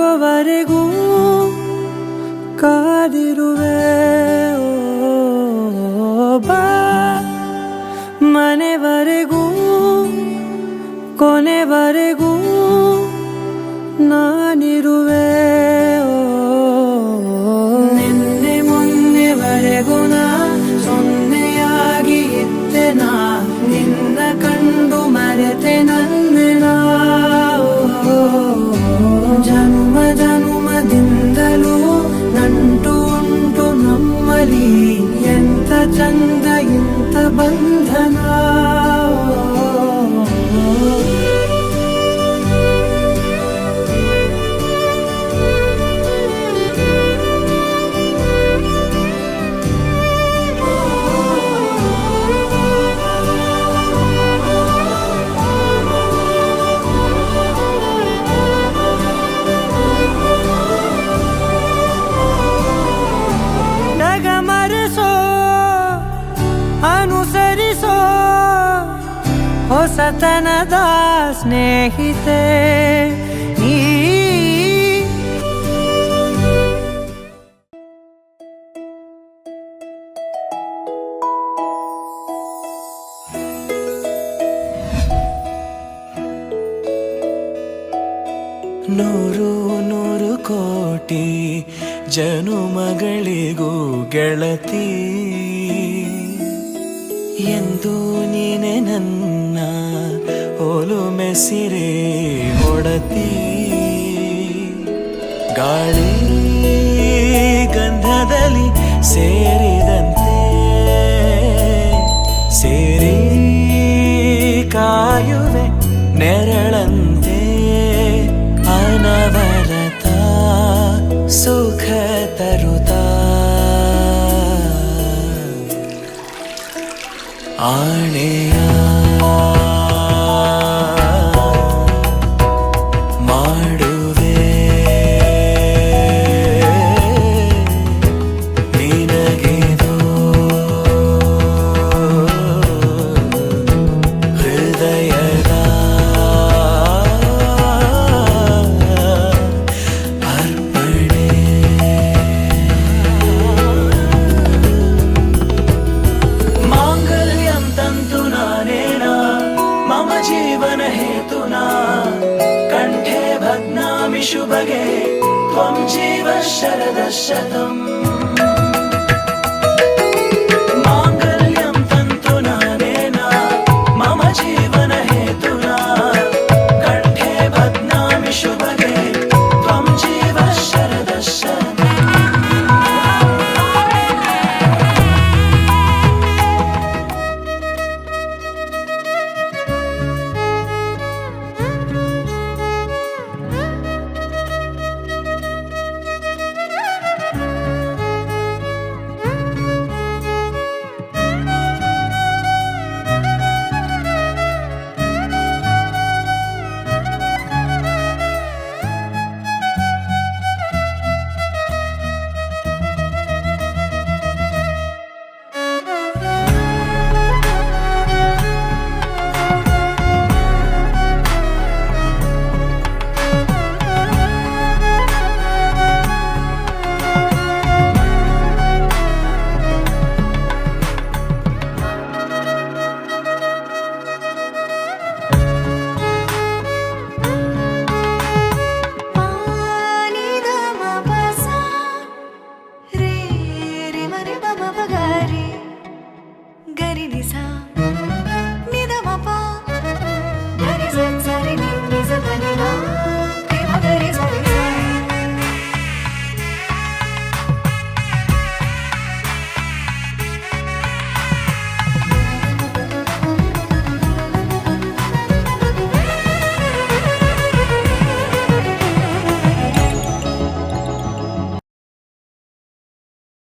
ನಗೋವರೆಗೂ ಕಾದಿರುವೆ. ಬಾ ಮನೆವರೆಗೂ, ಕೊನೆವರೆಗೂ ನಾನಿರುವೆ. ನಿನ್ನೆ ಮೊನ್ನೆವರೆಗೂ ನಾ ಸೊನ್ನೆಯಾಗಿ ಇದ್ದೆ ನಾ. ನಿನ್ನ ಕಂಡು ಮರೆತೆ ನನ್ನ ಜನುಮ ಹೊಸತನದ ಸ್ನೇಹಿತೆ ನೂರು ನೂರು ಕೋಟಿ ಜನುಮಗಳಿಗೂ ಗೆಳತಿ. ಎಂದು ನೀನೆ ನನ್ನ ಮೆಸಿರೆ ಹೊಡತಿ ಗಾಳಿ ಗಂಧದಲ್ಲಿ ಸೇರಿದಂತೆ ಸೇರಿ ಕಾಯುವೆ ನೆರಳಂತೆ. ಅನವರತ ಸುಖ ತರುತ. ಆಣೆಯ भग्नामि शुभगे त्वं जीव शरदः సరిది సా